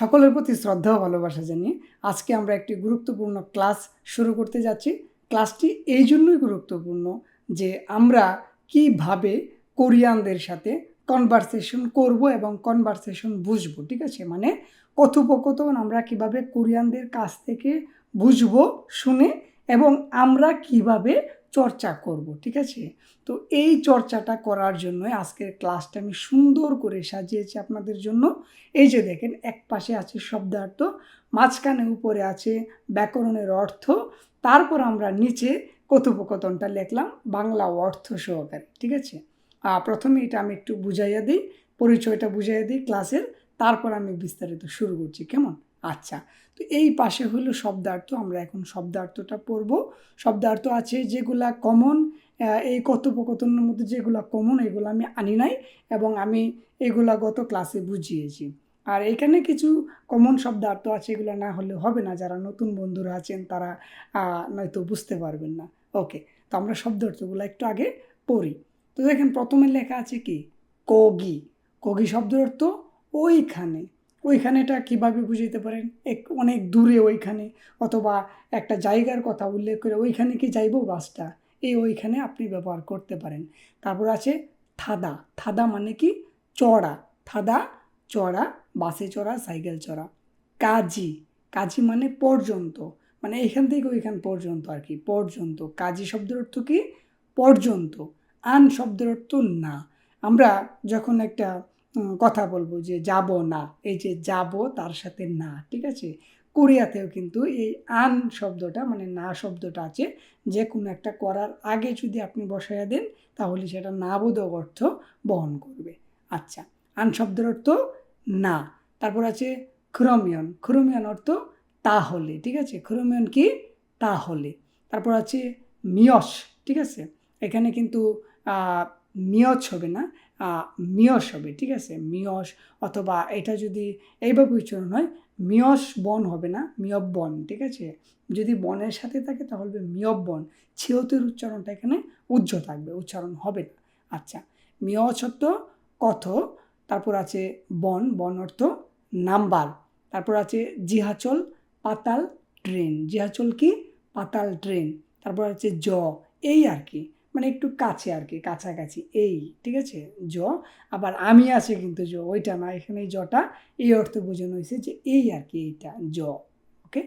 সকলের প্রতি শ্রদ্ধা ও ভালোবাসা জানিয়ে আজকে আমরা একটি গুরুত্বপূর্ণ ক্লাস শুরু করতে যাচ্ছি। ক্লাসটি এই জন্যই গুরুত্বপূর্ণ যে আমরা কীভাবে কোরিয়ানদের সাথে কনভারসেশন করব এবং কনভারসেশন বুঝব, ঠিক আছে? মানে কথোপকথন আমরা কীভাবে কোরিয়ানদের কাছ থেকে বুঝব, শুনে এবং আমরা কীভাবে চর্চা করব, ঠিক আছে? তো এই চর্চাটা করার জন্য আজকের ক্লাসটা আমি সুন্দর করে সাজিয়েছি আপনাদের জন্য। এই যে দেখেন, এক পাশে আছে শব্দার্থ, মাঝখানে উপরে আছে ব্যাকরণের অর্থ, তারপর আমরা নিচে কথোপকথনটা লিখলাম বাংলা অর্থ সহকারে, ঠিক আছে? প্রথমে এটা আমি একটু বুঝাইয়া দিই, পরিচয়টা বুঝাইয়া দিই ক্লাসের, তারপর আমি বিস্তারিত শুরু করছি, কেমন? আচ্ছা তো এই পাশে হলো শব্দার্থ, আমরা এখন শব্দার্থটা পড়ব। শব্দার্থ আছে যেগুলা কমন এই কথোপকথনের মধ্যে যেগুলো কমন এগুলো আমি আনি নাই এবং আমি এগুলা গত ক্লাসে বুঝিয়েছি। আর এখানে কিছু কমন শব্দার্থ আছে, এগুলো না হলে হবে না, যারা নতুন বন্ধুরা আছেন তারা নয়তো বুঝতে পারবেন না। ওকে তো আমরা শব্দার্থগুলো একটু আগে পড়ি। তো দেখেন, প্রথমে লেখা আছে কি? কগি। কগি শব্দের অর্থ ওইখানে। ওইখানেটা কীভাবে বুঝাইতে পারেন? এক, অনেক দূরে ওইখানে, অথবা একটা জায়গার কথা উল্লেখ করে ওইখানে কি যাইব বাসটা? এই ওইখানে আপনি ব্যবহার করতে পারেন। তারপর আছে থাদা। থাদা মানে কি? চড়া। থাদা, চড়া, বাসে চড়া, সাইকেল চড়া। কাজি। কাজি মানে পর্যন্ত। মানে এখান থেকে ওইখান পর্যন্ত আর কি, পর্যন্ত। কাজী শব্দের অর্থ কি? পর্যন্ত। আন শব্দের অর্থ না। আমরা যখন একটা কথা বলব যে যাব না, এই যে যাব তার সাথে না, ঠিক আছে? কোরিয়াতেও কিন্তু এই আন শব্দটা মানে না শব্দটা আছে, যে কোনো একটা করার আগে যদি আপনি বসাইয়া দেন, তাহলে সেটা না বোধক অর্থ বহন করবে। আচ্ছা আন শব্দের অর্থ না, তারপর আছে ক্রমিয়ন ক্রমিয়ন অর্থ তাহলে, ঠিক আছে? ক্রমিয়ন কি? তাহলে। তারপর আছে মিয়স, ঠিক আছে? এখানে কিন্তু মিয়স হবে না মিয়স হবে, ঠিক আছে? মিয়স অথবা এটা যদি এইভাবে উচ্চারণ হয়, মিয়স বন হবে না, মিয়ব বন, ঠিক আছে? যদি বনের সাথে থাকে তাহলে মিয়ব বন। ছিয়তের উচ্চারণটা এখানে উজ্জ্ব থাকবে, উচ্চারণ হবে না। আচ্ছা মিয়স অর্থ কথ, তারপর আছে বন বন অর্থ নাম্বার, তারপর আছে জিহাচল, পাতাল, ট্রেন। জিহাচল কি? পাতাল, ট্রেন। তারপর আছে জ, এই আর কি। মানে একটু কাছে আর কি কাছাকাছি। এই, ঠিক আছে? জ, আবার আমি আছে কিন্তু জ, ওইটা না, এখানে জটা, এই অর্থে বোঝানো হয়েছে যে এই আর কি এইটা, জ, ওকে?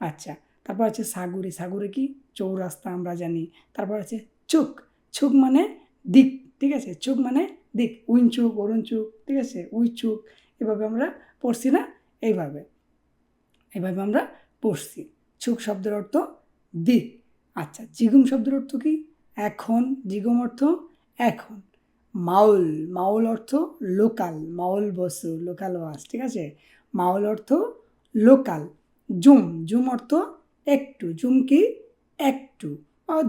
আচ্ছা তারপর আছে সাগরে সাগরে কি? চৌরাস্তা আমরা জানি। তারপর আছে চুক চুক মানে দিক, ঠিক আছে? চুক মানে দিক, উইন চুক, অরুণ চুক, ঠিক আছে? উই চুক, এভাবে আমরা পড়ছি না? এইভাবে, এভাবে আমরা পড়ছি। চুক শব্দের অর্থ দিক। আচ্ছা জিগুম শব্দের অর্থ কি? এখন, জিগুম অর্থ এখন। মাউল মাউল অর্থ লোকাল মাউল বসু, লোকাল ওয়াস ঠিক আছে? মাউল অর্থ লোকাল, জুম জুম অর্থ একটু, জুম কি একটু?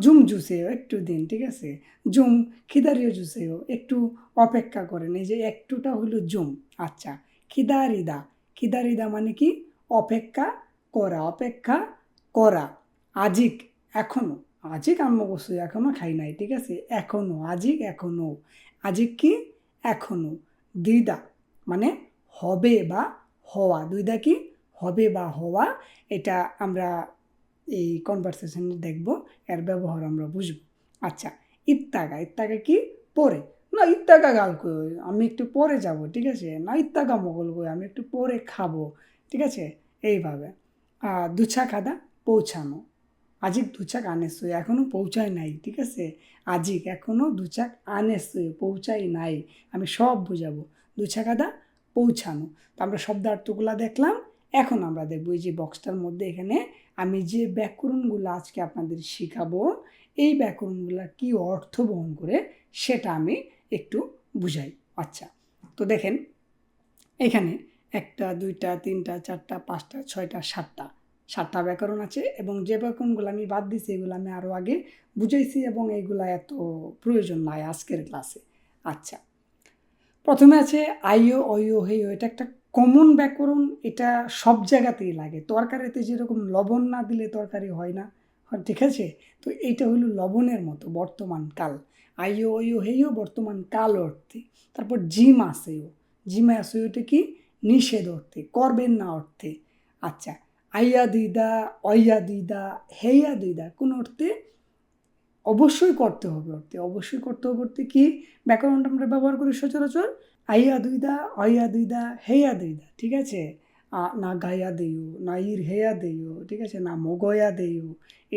জুম জুসেও একটু দিন, ঠিক আছে? জুম খিদারিও জুসেও একটু অপেক্ষা করেন, এই যে একটুটা হলো জুম আচ্ছা খিদারিদা খিদারিদা মানে কি? অপেক্ষা করা অপেক্ষা করা, আজিক, এখনও। আজিক আম্মু বস্তু এখনও খাই নাই, ঠিক আছে? এখনও, আজিক এখনও। আজিক কি? এখনও। দিদা মানে হবে বা হওয়া। দুইদা কি? হবে বা হওয়া, এটা আমরা এই কনভারসেশনে দেখব, এর ব্যবহার আমরা বুঝব। আচ্ছা ইত্তাগা ইত্তাগা কি? পরে। না, ইত্তাগা গাল কই? আমি একটু পরে যাব, ঠিক আছে? না, ইত্তাগা মোগল কই? আমি একটু পরে খাব, ঠিক আছে? এইভাবে। আর দুছা খাদা, পৌঁছানো। আজিক দুচাক আনেসই এখনও পৌঁছায় নাই, ঠিক আছে? আজিক এখনও দুচাক আনেসই পৌঁছাই নাই, আমি সব বুঝাবো। দুচাক আদা পৌঁছানো। তো আমরা শব্দার্থগুলো দেখলাম, এখন আমরা দেখব এই যে বক্সটার মধ্যে এখানে আমি যে ব্যাকরণগুলো আজকে আপনাদের শেখাবো, এই ব্যাকরণগুলো কি অর্থ বহন করে সেটা আমি একটু বুঝাই। আচ্ছা তো দেখেন, এখানে একটা, দুইটা, তিনটা, চারটা, পাঁচটা, ছয়টা, সাতটা সাতটা ব্যাকরণ আছে এবং যে ব্যাকরণগুলো আমি বাদ দিছি, এগুলো আমি আরও আগে বুঝাইছি এবং এইগুলো এত প্রয়োজন নাই আজকের ক্লাসে। আচ্ছা প্রথমে আছে আইও অয়ো হেয় এটা একটা কমন ব্যাকরণ, এটা সব জায়গাতেই লাগে। তরকারিতে যেরকম লবণ না দিলে তরকারি হয় না ঠিক আছে? তো এইটা হলো লবণের মতো বর্তমান কাল। আইও অয়ো হেয় বর্তমান কাল অর্থে। তারপর জিম আসেও জিম আসেওটা কি? নিষেধ অর্থে, করবেন না অর্থে। আচ্ছা আইয়া দিদা, অইয়া দিদা হেয়া দিদা, কোন অর্থে অবশ্যই করতে হবে অর্থে। অবশ্যই করতে হবে অর্থে কি? ব্যাকরণটা আমরা ব্যবহার করি সচরাচর। আইয়া দুইদা অইয়া দুইদা হেয়া দুইদা ঠিক আছে? না গায়া দেইও না ইর হেয়া দেইও ঠিক আছে? না মগয়া দেইও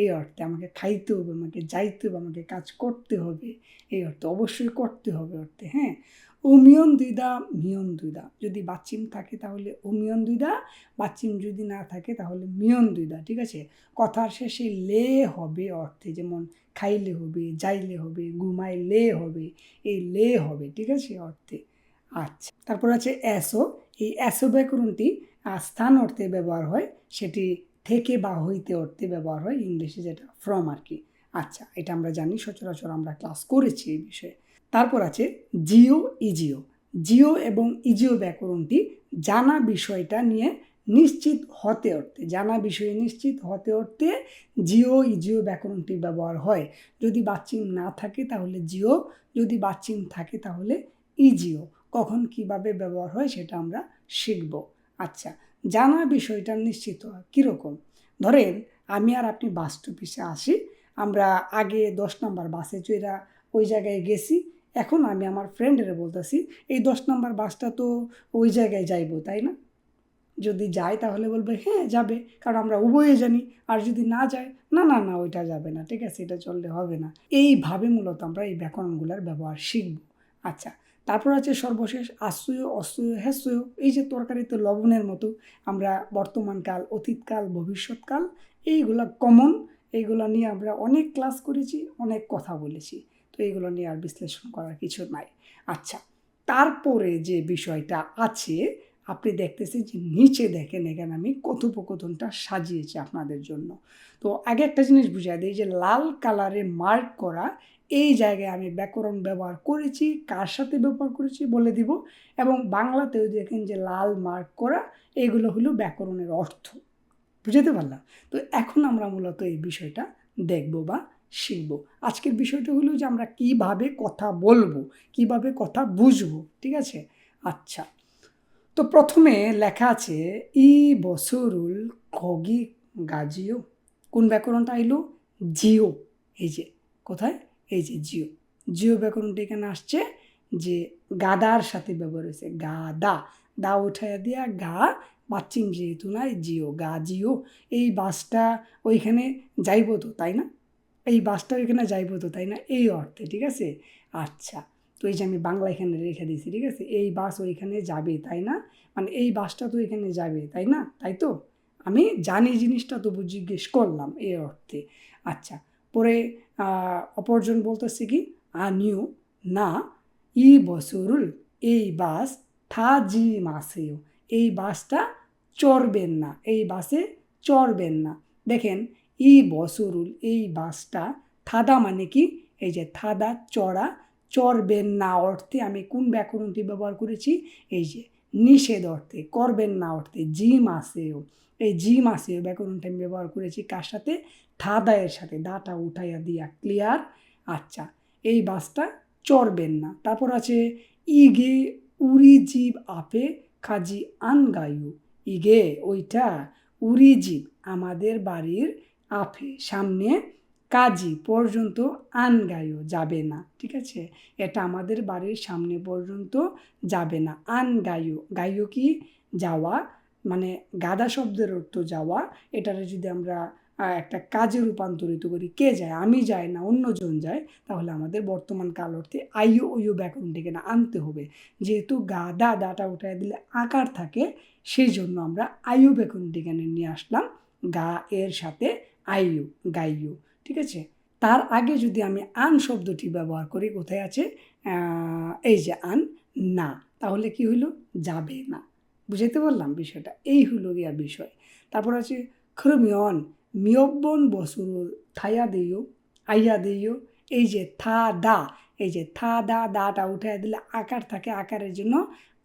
এই অর্থে আমাকে খাইতে হবে, আমাকে যাইতে হবে, আমাকে কাজ করতে হবে, এই অর্থে অবশ্যই করতে হবে অর্থে হ্যাঁ? অমিয়ন দুইদা, মিয়ন দুইদা। যদি বাচ্চিম থাকে তাহলে অমিয়ন দুইদা বাচ্চিম যদি না থাকে তাহলে মিয়ন দুইদা, ঠিক আছে? কথার শেষে লে হবে অর্থে, যেমন খাইলে হবে, যাইলে হবে, ঘুমাইলে হবে, এই লে হবে, ঠিক আছে, অর্থে। আচ্ছা তারপর আছে অ্যাসো এই অ্যাসো ব্যাকরণটি স্থান অর্থে ব্যবহার হয়, সেটি থেকে বা হইতে অর্থে ব্যবহার হয়, ইংলিশে যেটা ফ্রম আর কি। আচ্ছা এটা আমরা জানি, সচরাচর আমরা ক্লাস করেছি এই বিষয়ে। তারপর আছে জিও, ইজিও। জিও এবং ইজিও ব্যাকরণটি জানা বিষয়টা নিয়ে নিশ্চিত হতে অর্থে, জানা বিষয়ে নিশ্চিত হতে অর্থে জিও, ইজিও ব্যাকরণটি ব্যবহার হয়। যদি বাচ্চিম না থাকে তাহলে জিও, যদি বাচ্চিম থাকে তাহলে ইজিও। কখন কীভাবে ব্যবহার হয় সেটা আমরা শিখব। আচ্ছা জানা বিষয়টা নিশ্চিত হয় কীরকম? ধরেন আমি আর আপনি বাস স্টপিসে আসি, আমরা আগে দশ নম্বর বাসে চইরা ওই জায়গায় গেছি এখন আমি আমার ফ্রেন্ডের বলতেছি, এই দশ নম্বর বাসটা তো ওই জায়গায় যাইবো, তাই না? যদি যায় তাহলে বলবে হ্যাঁ যাবে, কারণ আমরা উভয়ে জানি, আর যদি না যায়, না না না, ওইটা যাবে না, ঠিক আছে, এটা চললে হবে না। এইভাবে মূলত আমরা এই ব্যাকরণগুলোর ব্যবহার শিখব। আচ্ছা তারপর আছে সর্বশেষ, আশ্রয়, অশ্রয় হ্যাশ্রয় এই যে তরকারিতে লবণের মতো, আমরা বর্তমানকাল, অতীতকাল, ভবিষ্যৎকাল, এইগুলা কমন এইগুলো নিয়ে আমরা অনেক ক্লাস করেছি, অনেক কথা বলেছি। তো এইগুলো নিয়ে আর বিশ্লেষণ করার কিছু নাই। আচ্ছা তারপরে যে বিষয়টা আছে, আপনি দেখতেছেন যে নিচে দেখেন এখানে আমি কথোপকথনটা সাজিয়েছি আপনাদের জন্য। তো আগে একটা জিনিস বুঝাই দিই যে লাল কালারে মার্ক করা, এই জায়গায় আমি ব্যাকরণ ব্যবহার করেছি, কার সাথে ব্যবহার করেছি বলে দিব। এবং বাংলাতেও দেখেন যে লাল মার্ক করা, এগুলো হলো ব্যাকরণের অর্থ। বুঝতে পারলাম? তো এখন আমরা মূলত এই বিষয়টা দেখব বা শিখব। আজকের বিষয়টা হলো যে আমরা কীভাবে কথা বলব, কীভাবে কথা বুঝব, ঠিক আছে? আচ্ছা। তো প্রথমে লেখা আছে, ই বসরুল খগি গাজিও। কোন ব্যাকরণটা এলো? জিও। এই যে, কোথায়? এই যে, জিও। জিও ব্যাকরণটা এখানে আসছে যে গাদার সাথে ব্যবহার হয়েছে। গাদা। দা উঠাইয়া দিয়া গা বাচ্চিম যেহেতু নাই, জিও। গা জিও এই বাসটা ওইখানে যাইব তো, তাই না? এই বাসটা এখানে যাইব তো, তাই না? এই অর্থে, ঠিক আছে? আচ্ছা তো এই যে আমি বাংলা এখানে রেখে দিয়েছি, ঠিক আছে? এই বাস ওইখানে যাবে, তাই না? মানে এই বাসটা তো এখানে যাবে, তাই না? তাই তো? আমি জানি জিনিসটা তবু জিজ্ঞেস করলাম এই অর্থে। আচ্ছা পরে অপরজন বলতেছে কি? আনিও, না, ই বসরুল এই বাস থা জি মাসেও, এই বাসটা চড়বেন না, এই বাসে চড়বেন না। দেখেন ই বসরুল, এই বাসটা থাদা মানে কি? এই যে থাদা, চড়া, চড়বেন না অর্থে আমি কোন ব্যাকরণটি ব্যবহার করেছি? এই যে নিষেধ অর্থে, করবেন না অর্থে জি মাসেও এই জি মাসেও ব্যাকরণটা আমি ব্যবহার করেছি কার সাথে? থাদায়ের সাথে, দাটা উঠাইয়া দিয়া, ক্লিয়ার? আচ্ছা এই বাসটা চড়বেন না। তারপর আছে, ইগে উড়ি জীব আপে খাজি আন গায়ু। ইগে, ওইটা উড়ি জীব, আমাদের বাড়ির আফে সামনে কাজী পর্যন্ত আন গায়ু যাবে না, ঠিক আছে? এটা আমাদের বাড়ির সামনে পর্যন্ত যাবে না আন গায়ু কি যাওয়া? মানে গাদা শব্দের অর্থ যাওয়া, এটারে যদি আমরা একটা কাজে রূপান্তরিত করি, কে যায়? আমি যাই না, অন্যজন যায়, তাহলে আমাদের বর্তমান কাল অর্থে আইও ওইও ব্যাকরণটিকে না আনতে হবে। যেহেতু গাদা দাটা উঠায় দিলে আকার থাকে সেই জন্য আমরা আয়ু ব্যাকরণটিকে নিয়ে আসলাম, গা এর সাথে আইউ গাইউ ঠিক আছে? তার আগে যদি আমি আন শব্দটি ব্যবহার করি, কোথায় আছে? এই যে আন, না। তাহলে কি হইল? যাবে না। বুঝাইতে পারলাম বিষয়টা? এই হইল গিয়া বিষয়। তারপর আছে, খরমিয়ন, মিয়ব্বন বসুর থায়া দিও আইয়া দিও এই যে থা দা, এই যে থা দা, দাটা উঠে দিলে আকার থাকে আকারের জন্য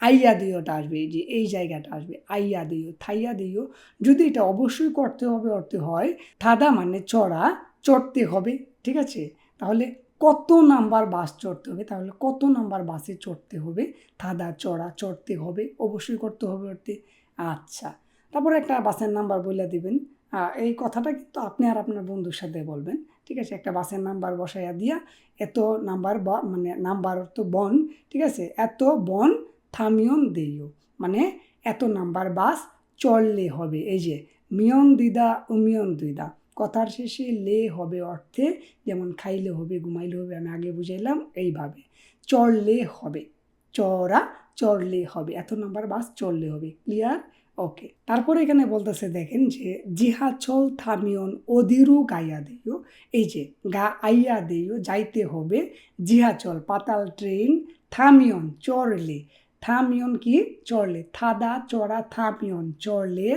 আইয়া দিওটা আসবে, যে এই জায়গাটা আসবে, আইয়া দিও, থাইয়া দিও। যদি এটা অবশ্যই করতে হবে, অর্থে হয়, থাদা মানে চড়া, চড়তে হবে, ঠিক আছে? তাহলে কত নাম্বার বাস চড়তে হবে? তাহলে কত নাম্বার বাসে চড়তে হবে? থাদা, চড়া, চড়তে হবে, অবশ্যই করতে হবে অর্থে। আচ্ছা তারপরে একটা বাসের নাম্বার বলে দিবেন। এই কথাটা কিন্তু আপনি আর আপনার বন্ধুর সাথে বলবেন, ঠিক আছে? একটা বাসের নাম্বার বসাইয়া দিয়া, এত নাম্বার বা মানে নাম্বার তো বন, ঠিক আছে? এত বন থামিয়ন দেইও। মানে এত নাম্বার বাস চললে হবে। এই যে, মিয়ন দিদা উমিয়ন দিদা। কথার শেষে লে হবে অর্থে, যেমন খাইলে হবে, ঘুমাইলে হবে, আমি আগে বুঝাইলাম, এইভাবে। চড়লে হবে। চড়া চড়লে হবে। এত নাম্বার বাস চললে হবে। ক্লিয়ার ওকে তারপরে এখানে বলতেছে, দেখেন যে, জিহা চল থামিয়ন অদিরু গাইয়া দিও এই যে, গা আইয়া দিও যাইতে হবে। জিহা চল, পাতাল ট্রেন, থামিয়ন চড়লে থামিয়ন কি? চড়লে। থাদা, চড়া, থামিয়ন। চড়লে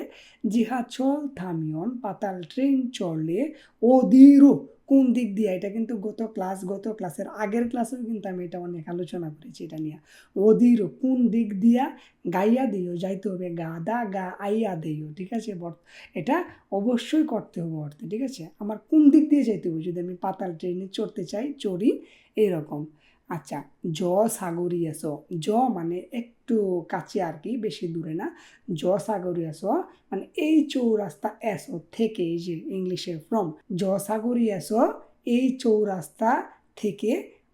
জিহাচল থামিয়ন। পাতাল, ট্রেন, চড়লে অদিরু কোন দিক দিয়ে? এটা কিন্তু গত ক্লাস, গত ক্লাসের আগের ক্লাসেও কিন্তু আমি এটা অনেক আলোচনা করেছি এটা নিয়ে। অদিরু কোন দিক দিয়া? গাইয়া দিও, যাইতে হবে। গাদা গা, আইয়া দিও, ঠিক আছে? এটা অবশ্যই করতে হবে অর্থে, ঠিক আছে? আমার কোন দিক দিয়ে যাইতে হবে? যদি আমি পাতাল, ট্রেনে চড়তে চাই, চড়ি, এরকম। আচ্ছা জ সাগরি এসো জ মানে একটু কাছে আর কি, বেশি দূরে না। জ সাগরি এসো মানে এই চৌরাস্তা এসো থেকে এই যে ইংলিশে ফ্রম জ সাগরি এসো এই চৌরাস্তা থেকে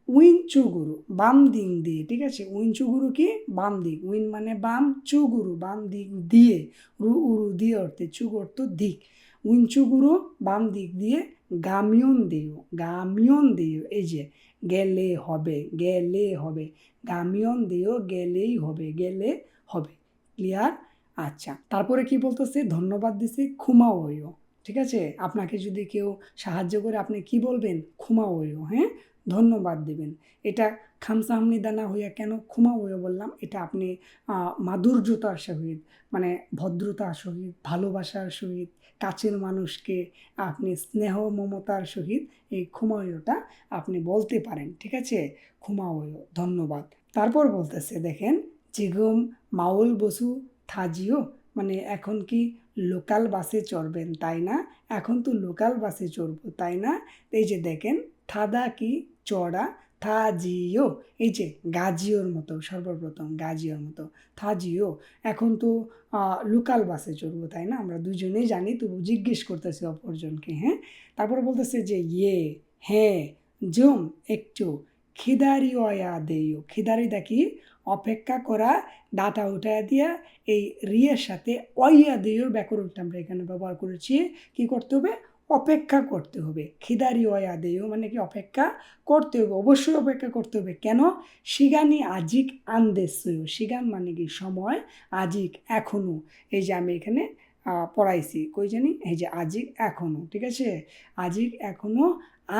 উইনচুগুরু, বাম দিক দিয়ে, ঠিক আছে? উইনচুগুরু কি? বাম দিক। উইন মানে বাম, চুগুরু, বাম দিক দিয়ে, রু, উরু দিয়ে অর্থে চুগ অর্থ দিক। উইনচুগুরু বাম দিক দিয়ে গামিয়ন দিও গামিয়ন দিও, এই যে গেলে হবে গেলে হবে, গামিয়ন দিও, গেলেই হবে, গেলে হবে ক্লিয়ার আচ্ছা তারপরে কি বলতেছে? ধন্যবাদ দিছি দিছে খুমাওয়ো ঠিক আছে? আপনাকে যদি কেউ সাহায্য করে, আপনি কি বলবেন? খুমাওয়ো হ্যাঁ? ধন্যবাদ দেবেন। এটা খামসামনি দানা হইয়া কেন খুমাওয়ো বললাম? এটা আপনি মাধুর্যতার সহিত মানে ভদ্রতার সহিত, ভালোবাসার সহিত কাছের মানুষকে আপনি স্নেহ মমতার সহিত এই খুমাওয়োটা আপনি বলতে পারেন, ঠিক আছে? খুমাওয়ো ধন্যবাদ। তারপর বলতেছে, দেখেন, জিগম মাউল বসু থাজিও মানে এখন কি লোকাল বাসে চড়বেন, তাই না? এখন তো লোকাল বাসে চড়বো, তাই না? এই যে দেখেন, থাদা কি চড়া? থাজিও। এই যে গাজিওর মতো, সর্বপ্রথম গাজিওর মতো, থাজিও। এখন তো লোকাল বাসে চড়বো, তাই না? আমরা দুজনেই জানি, তবু জিজ্ঞেস করতেছি অপরজনকে হ্যাঁ? তারপরে বলতেছে যে ইয়ে হ্যাঁ জুম, একটু। খিদারি অয়া দেইও খিদারি দেখি অপেক্ষা করা, ডাটা উঠাইয়া দিয়া, এই রিয়ের সাথে অয়া দেইওর ব্যাকরণটা আমরা এখানে ব্যবহার করেছি। কি করতে হবে? অপেক্ষা করতে হবে। খিদারি অয়া দেইও মানে কি অপেক্ষা করতে হবে, অবশ্যই অপেক্ষা করতে হবে। কেন? শিগানি আজিক আন্দেসইও শিগান মানে কি? সময় আজিক এখনও এই যে আমি এখানে পড়াইছি। কই জানি? এই যে আজিক এখনও ঠিক আছে? আজিক এখনও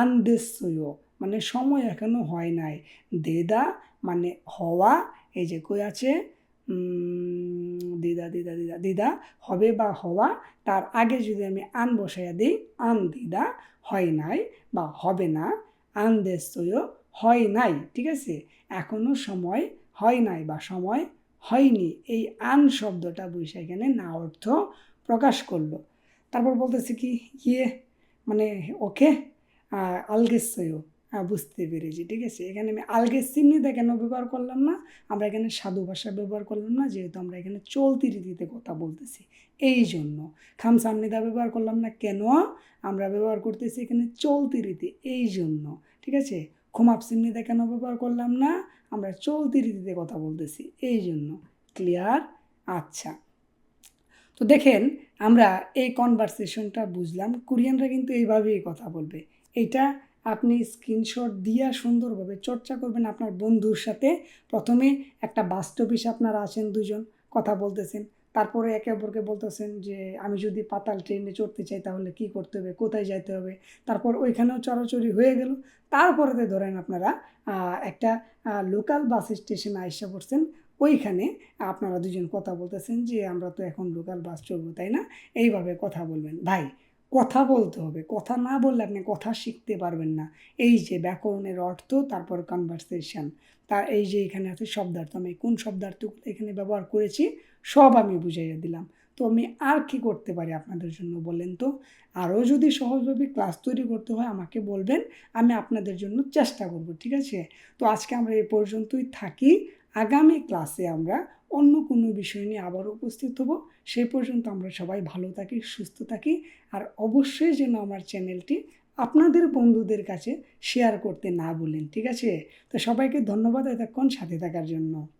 আন্দেসইও মানে সময় এখনও হয় নাই। দেদা মানে হওয়া, এই যে কই আছে? দিদা দিদা দিদা দিদা হবে বা হওয়া, তার আগে যদি আমি আন বসাইয়া দিই, আন দিদা হয় নাই বা হবে না, আন দেশীয় হয় নাই, ঠিক আছে? এখনও সময় হয় নাই বা সময় হয়নি। এই আন শব্দটা বৈশা এখানে না অর্থ প্রকাশ করল। তারপর বলতেছে কি ইয়ে মানে ওকে আলগেসয় বুঝতে পেরেছি, ঠিক আছে? এখানে আমি আলগেস চিহ্নিটা কেন ব্যবহার করলাম না, আমরা এখানে সাধু ভাষা ব্যবহার করলাম না, যেহেতু আমরা এখানে চলতি রীতিতে কথা বলতেছি। এই জন্য খামসামনিদা ব্যবহার করলাম না, কেন? আমরা ব্যবহার করতেছি এখানে চলতি রীতি এই জন্য, ঠিক আছে? খুমাপ চিহ্নিটা কেন ব্যবহার করলাম না, আমরা চলতি রীতিতে কথা বলতেছি, এই জন্য ক্লিয়ার আচ্ছা। তো দেখেন, আমরা এই কনভারসেশনটা বুঝলাম, কোরিয়ানরা কিন্তু এইভাবেই কথা বলবে, এটা আপনি স্ক্রিনশট দিয়া সুন্দরভাবে চর্চা করবেন আপনার বন্ধুর সাথে। প্রথমে একটা বাস্তব হিসেবে আপনারা আছেন দুজন, কথা বলতেছেন। তারপরে একে অপরকে বলতেছেন যে, আমি যদি পাতাল ট্রেনে চড়তে চাই তাহলে কি করতে হবে? কোথায় যাইতে হবে? তারপর ওইখানেও চড়াচড়ি হয়ে গেল। তারপরেতে ধরেন আপনারা একটা লোকাল বাস স্টেশনে আইসা পড়ছেন। ওইখানে আপনারা দুজন কথা বলতেছেন যে, আমরা তো এখন লোকাল বাস চলবো তাই না? এইভাবে কথা বলবেন। ভাই কথা বলতে হবে, কথা না বললে আপনি কথা শিখতে পারবেন না। এই যে ব্যাকরণের অর্থ, তারপর কনভারসেশন তার এই যে এখানে আছে শব্দার্থ, আমি কোন শব্দার্থগুলো এখানে ব্যবহার করেছি, সব আমি বুঝাইয়া দিলাম। তো আমি আর কি করতে পারি আপনাদের জন্য বলেন তো? আরও যদি সহজভাবে ক্লাস তৈরি করতে হয়, আমাকে বলবেন, আমি আপনাদের জন্য চেষ্টা করব, ঠিক আছে? তো আজকে আমরা এই পর্যন্তই থাকি। আগামী ক্লাসে আমরা অন্য কোনো বিষয় নিয়ে আবার উপস্থিত হব। সেই পর্যন্ত আমরা সবাই ভালো থাকি, সুস্থ থাকি। আর অবশ্যই যেন আমার চ্যানেলটি আপনাদের বন্ধুদের কাছে শেয়ার করতে না বলেন ঠিক আছে? তো সবাইকে ধন্যবাদ এতক্ষণ সাথে থাকার জন্য।